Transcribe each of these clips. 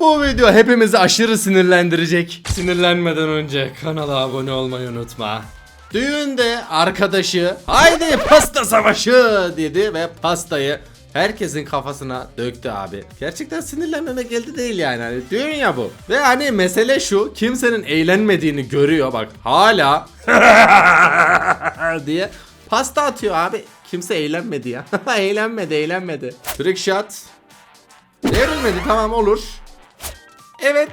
Bu video hepimizi aşırı sinirlendirecek. Sinirlenmeden önce kanala abone olmayı unutma. Düğünde arkadaşı haydi pasta savaşı dedi ve pastayı herkesin kafasına döktü abi. Gerçekten sinirlenmemek elde değil yani. Hani düğün ya bu. Ve hani mesele şu kimsenin eğlenmediğini görüyor bak hala diye pasta atıyor abi. Kimse eğlenmedi ya. eğlenmedi eğlenmedi. Trick shot. Devrilmedi tamam olur. Evet.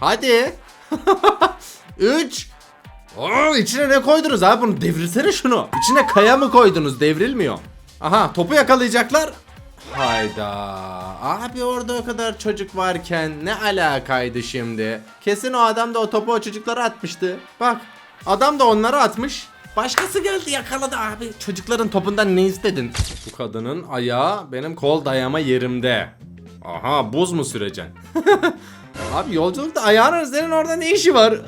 Hadi. 3. Oo, içine ne koydunuz abi bunu devrilsene şunu. İçine kaya mı koydunuz devrilmiyor. Aha topu yakalayacaklar. Hayda. Abi orada o kadar çocuk varken ne alakaydı şimdi? Kesin o adam da o topu o çocuklara atmıştı. Bak adam da onlara atmış. Başkası geldi yakaladı abi. Çocukların topundan ne istedin? Bu kadının ayağı benim kol dayama yerimde. Aha buz mu süreceksin? Abi yolculukta ayağın senin orada ne işi var?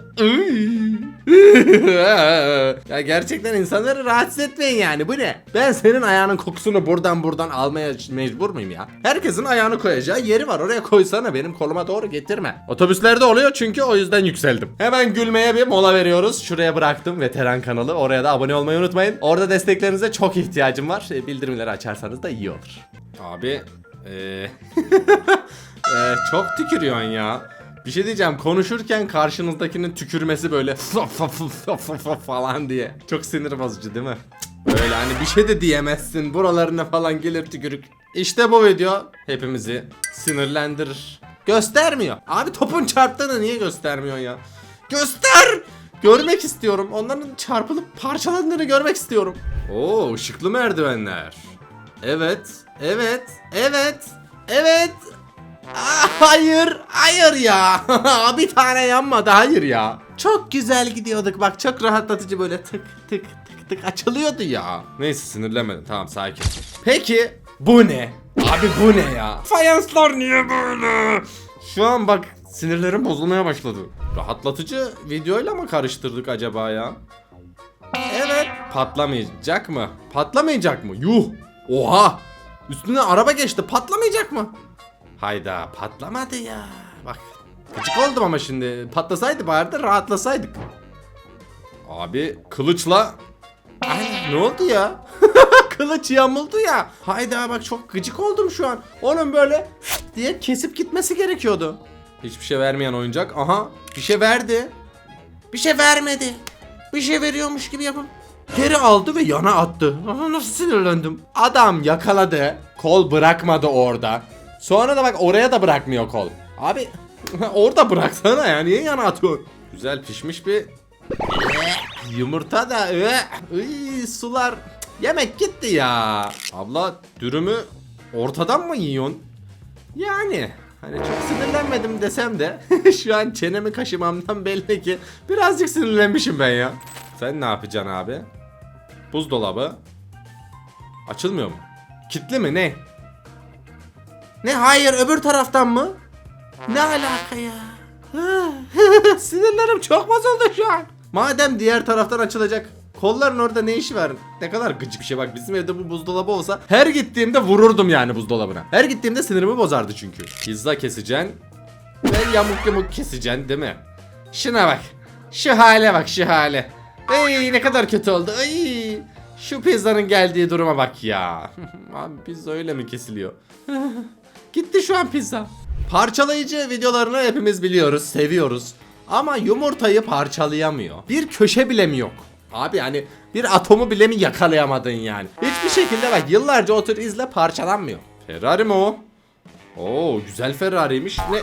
ya gerçekten insanları rahatsız etmeyin yani bu ne? Ben senin ayağının kokusunu buradan buradan almaya mecbur muyum ya? Herkesin ayağını koyacağı yeri var oraya koysana benim koluma doğru getirme. Otobüslerde oluyor çünkü o yüzden yükseldim. Hemen gülmeye bir mola veriyoruz. Şuraya bıraktım veteran kanalı. Oraya da abone olmayı unutmayın. Orada desteklerinize çok ihtiyacım var. E, Bildirimleri açarsanız da iyi olur. Abi eee Ee, çok tükürüyorsun ya. Bir şey diyeceğim konuşurken karşınızdakinin tükürmesi böyle falan diye. Çok sinir bozucu değil mi? Böyle hani bir şey de diyemezsin. Buralarına falan gelir tükürük. İşte bu video hepimizi sinirlendirir. Göstermiyor. Abi topun çarptığını niye göstermiyorsun ya? Göster! Görmek istiyorum. Onların çarpılıp parçalandığını görmek istiyorum. Oo ışıklı merdivenler. Evet, evet, evet, evet. Aa, hayır, hayır ya. bir tane yanmadı, hayır ya. Çok güzel gidiyorduk bak, çok rahatlatıcı böyle tık tık tık tık açılıyordu ya. Neyse sinirlenmedim, tamam sakin. Peki bu ne? Abi bu ne ya? Fayanslar niye böyle? Şu an bak sinirlerim bozulmaya başladı. Rahatlatıcı videoyla mı karıştırdık acaba ya? Evet. Patlamayacak mı? Patlamayacak mı? Yuh. Oha. Üstüne araba geçti. Patlamayacak mı? Hayda patlamadı ya. Bak gıcık oldum ama şimdi. Patlasaydı bari de rahatlasaydık. Abi kılıçla... Ay ne oldu ya? Kılıç yamuldu ya. Hayda bak çok gıcık oldum şu an. Onun böyle diye kesip gitmesi gerekiyordu. Hiçbir şey vermeyen oyuncak. Aha bir şey verdi. Bir şey vermedi. Bir şey veriyormuş gibi yapıp geri aldı ve yana attı. Aha, nasıl sinirlendim. Adam yakaladı. Kol bırakmadı orada. Sonra da bak oraya da bırakmıyor kol. Abi orada bıraksana ya. Niye yana atıyorsun? Güzel pişmiş bir yumurta da Iy, sular yemek gitti ya. Abla dürümü ortadan mı yiyorsun? Yani hani çok sinirlenmedim desem de şu an çenemi kaşımamdan belli ki birazcık sinirlenmişim ben ya. Sen ne yapacaksın abi? Buzdolabı. Açılmıyor mu? Kitli mi ne? Ne hayır öbür taraftan mı? Ne alaka ya? Sinirlerim çok bozuldu şu an. Madem diğer taraftan açılacak. Kolların orada ne işi var? Ne kadar gıcık bir şey bak bizim evde bu buzdolabı olsa her gittiğimde vururdum yani buzdolabına. Her gittiğimde sinirimi bozardı çünkü. Pizza keseceksin ve yamuk yamuk keseceksin değil mi? Şuna bak. Şu hale bak şu hale. Ey ne kadar kötü oldu. Ay. Şu pizzanın geldiği duruma bak ya. Abi pizza öyle mi kesiliyor? Gitti şu an pizza. Parçalayıcı videolarını hepimiz biliyoruz, seviyoruz. Ama yumurtayı parçalayamıyor. Bir köşe bile mi yok? Abi yani bir atomu bile mi yakalayamadın yani? Hiçbir şekilde bak yıllarca otur izle parçalanmıyor. Ferrari mi o? Oo güzel Ferrari'ymiş. Ne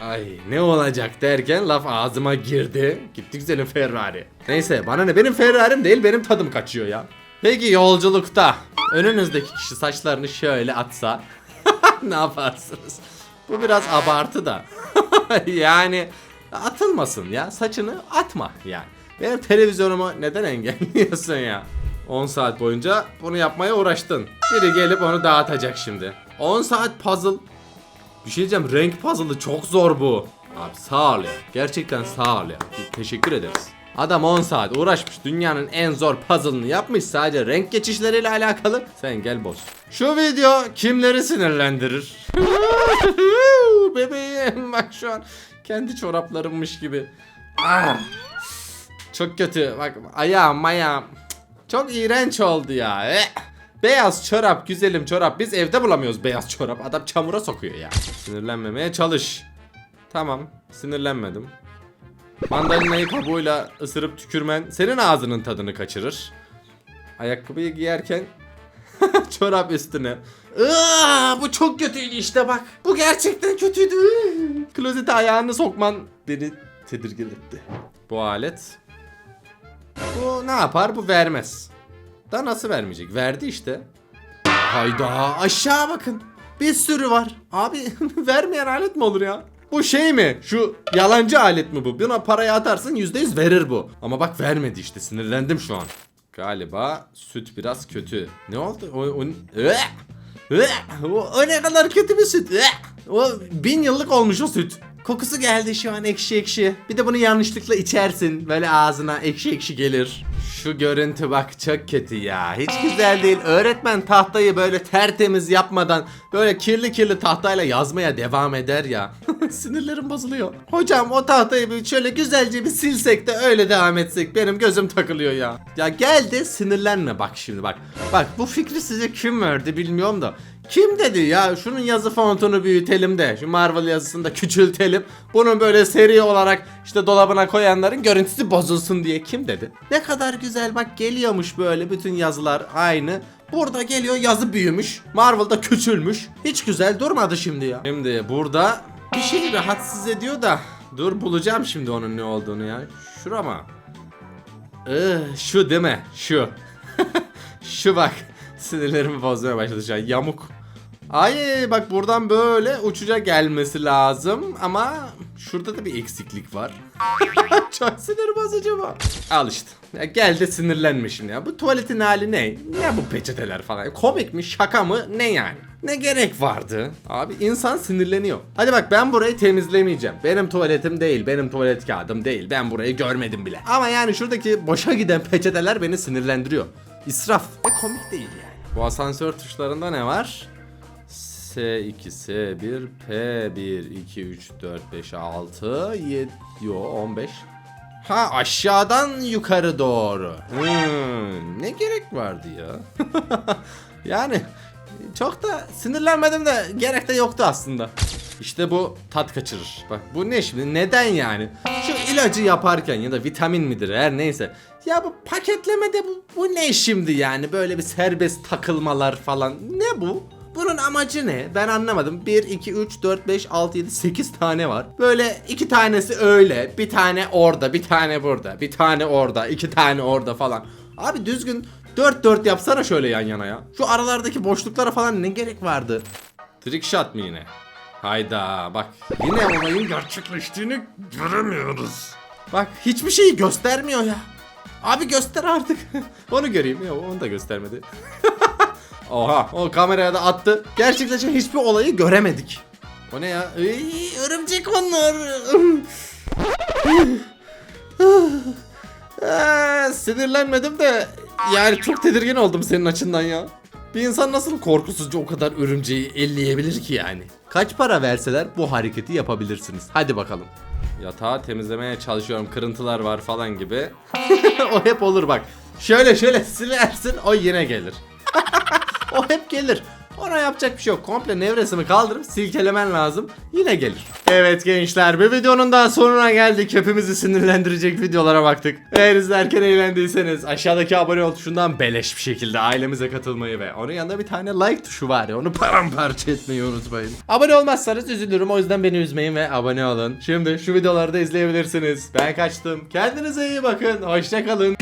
Ay ne olacak derken laf ağzıma girdi. Gitti güzelim Ferrari. Neyse bana ne benim Ferrari'm değil benim tadım kaçıyor ya. Peki yolculukta önünüzdeki kişi saçlarını şöyle atsa ne yaparsınız? Bu biraz abartı da. yani atılmasın ya saçını atma yani. Benim televizyonumu neden engelliyorsun ya? 10 saat boyunca bunu yapmaya uğraştın. Biri gelip onu dağıtacak şimdi. 10 saat puzzle. Bir şey diyeceğim renk puzzle'ı çok zor bu. Abi sağ ol ya. Gerçekten sağ ol ya. Teşekkür ederiz. Adam 10 saat uğraşmış dünyanın en zor puzzle'ını yapmış sadece renk geçişleriyle alakalı. Sen gel boz. Şu video kimleri sinirlendirir? Bebeğim bak şu an kendi çoraplarımmış gibi. Ah. Çok kötü. Bak ayağım ayağım. Çok iğrenç oldu ya. Eh. Beyaz çorap güzelim çorap. Biz evde bulamıyoruz beyaz çorap. Adam çamura sokuyor ya. Sinirlenmemeye çalış. Tamam sinirlenmedim. Mandalinayı kabuğuyla ısırıp tükürmen senin ağzının tadını kaçırır. Ayakkabıyı giyerken çorap üstüne. Iıı, bu çok kötüydü işte bak. Bu gerçekten kötüydü. Klozete ayağını sokman beni tedirgin etti. Bu alet. Bu ne yapar? Bu vermez. Da nasıl vermeyecek? Verdi işte. Hayda aşağı bakın. Bir sürü var. Abi vermeyen alet mi olur ya? Bu şey mi? Şu yalancı alet mi bu? Buna parayı atarsın %100 verir bu. Ama bak vermedi işte sinirlendim şu an. Galiba süt biraz kötü. Ne oldu? O, o, Ee! Ee! o, o ne kadar kötü bir süt. Ee! O bin yıllık olmuş o süt. Kokusu geldi şu an ekşi ekşi. Bir de bunu yanlışlıkla içersin. Böyle ağzına ekşi ekşi gelir. Şu görüntü bak çok kötü ya. Hiç güzel değil. Öğretmen tahtayı böyle tertemiz yapmadan böyle kirli kirli tahtayla yazmaya devam eder ya. Sinirlerim bozuluyor. Hocam o tahtayı bir şöyle güzelce bir silsek de öyle devam etsek benim gözüm takılıyor ya. Ya gel de sinirlenme bak şimdi bak. Bak bu fikri size kim verdi bilmiyorum da. Kim dedi ya şunun yazı fontunu büyütelim de şu Marvel yazısını da küçültelim. Bunun böyle seri olarak işte dolabına koyanların görüntüsü bozulsun diye kim dedi? Ne kadar güzel bak geliyormuş böyle bütün yazılar aynı. Burada geliyor yazı büyümüş. Marvel'da küçülmüş. Hiç güzel durmadı şimdi ya. Şimdi burada bir şey rahatsız ediyor da. Dur bulacağım şimdi onun ne olduğunu ya. Şura mı? Iı, şu mi? Şu. şu bak. Sinirlerimi bozmaya başladı şu an. Yamuk. Ay bak buradan böyle uçuca gelmesi lazım ama şurada da bir eksiklik var. Çok sinir bozucu bu. Al işte. Ya gel de sinirlenme şimdi ya. Bu tuvaletin hali ne? Ne bu peçeteler falan? Komik mi? Şaka mı? Ne yani? Ne gerek vardı? Abi insan sinirleniyor. Hadi bak ben burayı temizlemeyeceğim. Benim tuvaletim değil, benim tuvalet kağıdım değil. Ben burayı görmedim bile. Ama yani şuradaki boşa giden peçeteler beni sinirlendiriyor. İsraf ve komik değil yani. Bu asansör tuşlarında ne var? S2, S1, P1, 2, 3, 4, 5, 6, 7, yo 15. Ha aşağıdan yukarı doğru. Hmm, ne gerek vardı ya? yani çok da sinirlenmedim de gerek de yoktu aslında. İşte bu tat kaçırır. Bak bu ne şimdi? Neden yani? Şu ilacı yaparken ya da vitamin midir her neyse. Ya bu paketlemede bu, bu ne şimdi yani? Böyle bir serbest takılmalar falan. Ne bu? Bunun amacı ne? Ben anlamadım. 1, 2, 3, 4, 5, 6, 7, 8 tane var. Böyle iki tanesi öyle. Bir tane orada, bir tane burada. Bir tane orada, iki tane orada falan. Abi düzgün 4 4 yapsana şöyle yan yana ya. Şu aralardaki boşluklara falan ne gerek vardı? Trick shot mı yine? Hayda bak yine olayın gerçekleştiğini göremiyoruz. Bak hiçbir şeyi göstermiyor ya. Abi göster artık. onu göreyim. Ya onu da göstermedi. Oha o kameraya da attı. Gerçekten hiçbir olayı göremedik. O ne ya? Iy, örümcek onlar. Ee, sinirlenmedim de yani çok tedirgin oldum senin açından ya. Bir insan nasıl korkusuzca o kadar örümceği elleyebilir ki yani? Kaç para verseler bu hareketi yapabilirsiniz. Hadi bakalım. Yatağı temizlemeye çalışıyorum. Kırıntılar var falan gibi. o hep olur bak. Şöyle şöyle silersin o yine gelir. O hep gelir. Ona yapacak bir şey yok. Komple nevresini kaldırıp silkelemen lazım. Yine gelir. Evet gençler bir videonun daha sonuna geldik. Hepimizi sinirlendirecek videolara baktık. Eğer izlerken eğlendiyseniz aşağıdaki abone ol tuşundan beleş bir şekilde ailemize katılmayı ve onun yanında bir tane like tuşu var ya onu paramparça etmeyi unutmayın. Abone olmazsanız üzülürüm o yüzden beni üzmeyin ve abone olun. Şimdi şu videoları da izleyebilirsiniz. Ben kaçtım. Kendinize iyi bakın. Hoşçakalın.